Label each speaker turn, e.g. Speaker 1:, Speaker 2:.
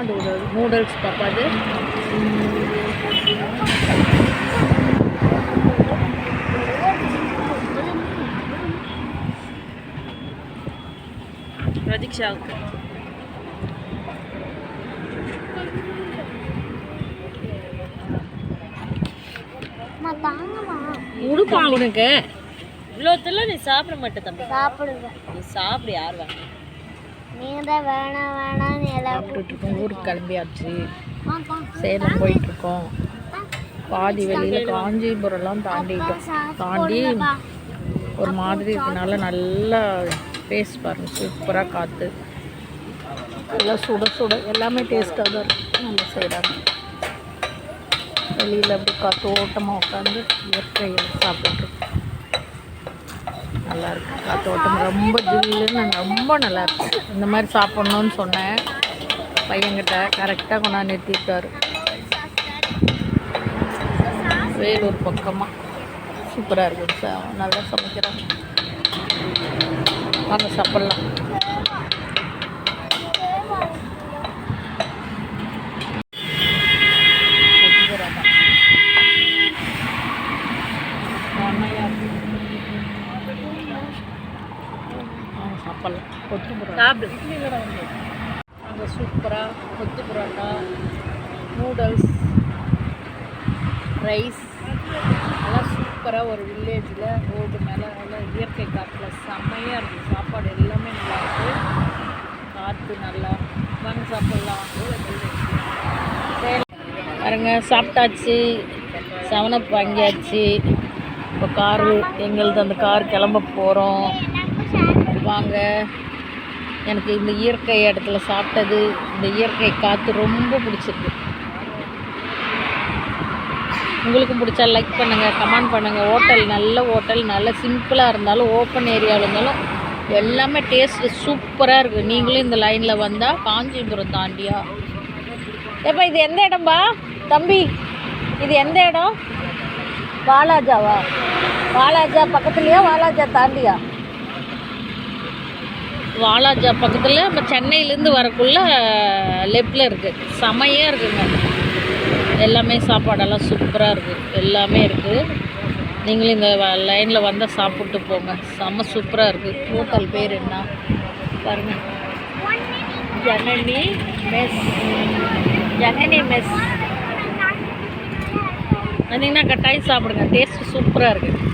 Speaker 1: என்ன noodles noodles பாப்பா அது பிரதீக்ஷாவுக்கு
Speaker 2: அம்மா தாங்கம்மா.
Speaker 1: உடுப்பா உனக்கு.
Speaker 3: இவ்வளோத்துல நீ சாப்பிட மாட்டே தம்பி.
Speaker 2: சாப்பிடுவேன்
Speaker 3: நீ சாப்பிடு யார் வேணும்
Speaker 2: நீங்கள் தான் வேணாம் வேணாம்னு எல்லாம்
Speaker 1: சாப்பிட்டுட்டு இருக்கோம் ஊருக்கு கிளம்பியாச்சு. சேலம் போயிட்டு இருக்கோம் பாதி வெளியில் காஞ்சிபுரம்லாம் தாண்டிட்டோம். தாண்டி ஒரு மாதிரி இருக்கனால நல்லா ஃபேஸ் பாருங்க. சூப்பராக காற்று எல்லாம் சுட சுட. எல்லாமே டேஸ்ட்டாக தான் இருக்கும். நல்லா செய்கிறாங்க வெளியில் அப்படி காத்தோட்டமாக உட்காந்து இயற்கையில் சாப்பிட்டுருக்கோம் நல்லா இருக்கு காத்தோட்டம் ரொம்ப ஜில்லுன்னு ரொம்ப நல்லா இருக்கு இந்த மாதிரி சாப்பிட்ணுன்னு சொன்னேன். பையன்கிட்ட கரெக்டாக கொண்டாந்து நிறுத்திட்டார். வேலூர் பக்கமாக சூப்பராக இருக்குது ச- நல்லா சமைக்கிறாங்க. வாங்க சாப்பிட்லாம். சாப்பிட்லாம் கொத்து புரோட்டா அங்கே சூப்பராக கொத்து புரோட்டா நூடுல்ஸ் ரைஸ் எல்லாம் சூப்பராக ஒரு வில்லேஜில் ரோடு மேலே நல்லா இயற்கை காற்றில் செம்மையாக இருக்குது சாப்பாடு எல்லாமே நல்லா இருக்குது காற்று நல்லா. வாங்க சாப்பிட்லாம் சரி. பாருங்க சாப்பிட்டாச்சு. செவனப் வாங்கியாச்சு. இப்போ காரு எங்களது அந்த கார் கிளம்ப போகிறோம் வாங்க எனக்கு இந்த இயற்கை இடத்துல சாப்பிட்டது இந்த இயற்கை காற்று ரொம்ப பிடிச்சிருக்கு. உங்களுக்கும் பிடிச்சா லைக் பண்ணுங்கள் கமெண்ட் பண்ணுங்கள் ஹோட்டல் நல்ல ஹோட்டல் நல்ல சிம்பிளாக இருந்தாலும் ஓப்பன் ஏரியாவில் இருந்தாலும் எல்லாமே டேஸ்ட்டு சூப்பராக இருக்குது நீங்களும் இந்த லைனில் வந்தால் காஞ்சிபுரம் தாண்டியா? ஏப்பா இது எந்த இடம்பா? தம்பி இது எந்த இடம்? வாலாஜாவா? வாலாஜா பக்கத்துலையா வாலாஜா தாண்டியா? வாலாஜா பக்கத்தில் நம்ம சென்னையிலேருந்து வரக்குள்ள லெஃப்டில் இருக்குது செமையாக இருக்குங்க. எல்லாமே சாப்பாடெல்லாம் சூப்பராக இருக்குது எல்லாமே இருக்குது நீங்களும் இந்த லைனில் வந்தால் சாப்பிட்டு போங்க. செம்ம சூப்பராக இருக்குது ஹோட்டல் பேர் என்ன? பாருங்க. ஜனனி மெஸ். ஜனனி மெஸ். வந்தீங்கன்னா கட்டாயம் சாப்பிடுங்க. டேஸ்ட் சூப்பராக இருக்குது